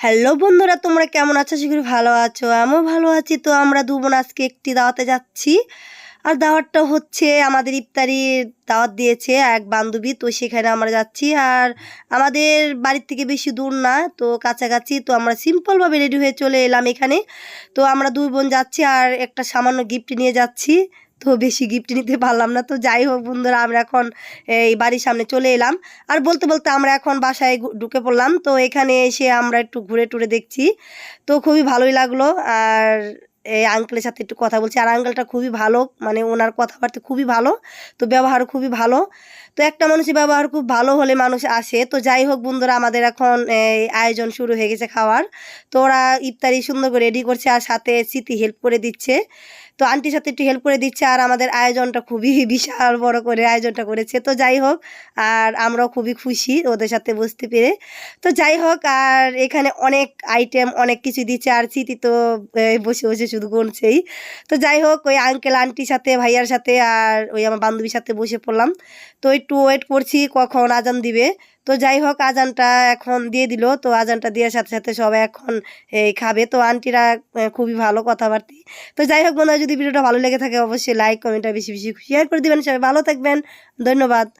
Hello বন্ধুরা, তোমরা কেমন আছো? সেগুলো ভালো আছো। আমিও ভালো আছি। তো আমরা দু বোন আজকে একটি দাওয়াতে যাচ্ছি। আর দাওয়াতটা হচ্ছে, আমাদের ইফতারির দাওয়াত দিয়েছে এক বান্ধবী। তো সেখানে আমরা যাচ্ছি। আর আমাদের বাড়ির থেকে বেশি দূর না, তো কাছাকাছি। তো আমরা সিম্পলভাবে রেডি হয়ে চলে এলাম এখানে। তো আমরা দুই বোন যাচ্ছি আর একটা সামান্য গিফট নিয়ে যাচ্ছি। তো বেশি গিফট নিতে পারলাম না। তো যাই হোক বন্ধুরা, আমরা এখন এই বাড়ির সামনে চলে এলাম। আর বলতে বলতে আমরা এখন বাসায় ঢুকে পড়লাম। তো এখানে এসে আমরা একটু ঘুরে টুরে দেখছি। তো খুবই ভালোই লাগল। আর এই আঙ্কেলের সাথে একটু কথা বলছি। আর আঙ্কেলটা খুবই ভালো মানে ওনার কথাবার্তা খুবই ভালো। তো ব্যবহারও খুবই ভালো। তো একটা মানুষের ব্যবহার খুব ভালো হলে মানুষ আসে। তো যাই হোক বন্ধুরা, আমাদের এখন এই আয়োজন শুরু হয়ে গেছে খাওয়ার। তো ওরা ইফতারি সুন্দর করে রেডি করছে আর সাথে স্মৃতি হেল্প করে দিচ্ছে। তো আন্টির সাথে একটু হেল্প করে দিচ্ছে আর আমাদের আয়োজনটা খুবই বিশাল বড় করে আয়োজনটা করেছে। তো যাই হোক, আর আমরাও খুবই খুশি ওদের সাথে বসতে পেরে। তো যাই হোক, আর এখানে অনেক আইটেম অনেক কিছু দিচ্ছে আর স্মৃতি তো বসে বসে শুধু গুনছেই। তো যাই হোক, ওই আঙ্কেল আন্টির সাথে, ভাইয়ার সাথে আর ওই আমার বান্ধবীর সাথে বসে পড়লাম। তো একটু ওয়েট করছি কখন আজান দিবে। তো যাই হোক, আজানটা এখন দিয়ে দিল। তো আজানটা দেওয়ার সাথে সাথে সবাই এখন এই খাবে। তো আন্টিরা খুবই ভালো কথাবার্তি। তো যাই হোক বন্ধুরা, যদি ভিডিওটা ভালো লেগে থাকে, অবশ্যই লাইক কমেন্ট আর বেশি বেশি শেয়ার করে দেবেন। সবাই ভালো থাকবেন। ধন্যবাদ।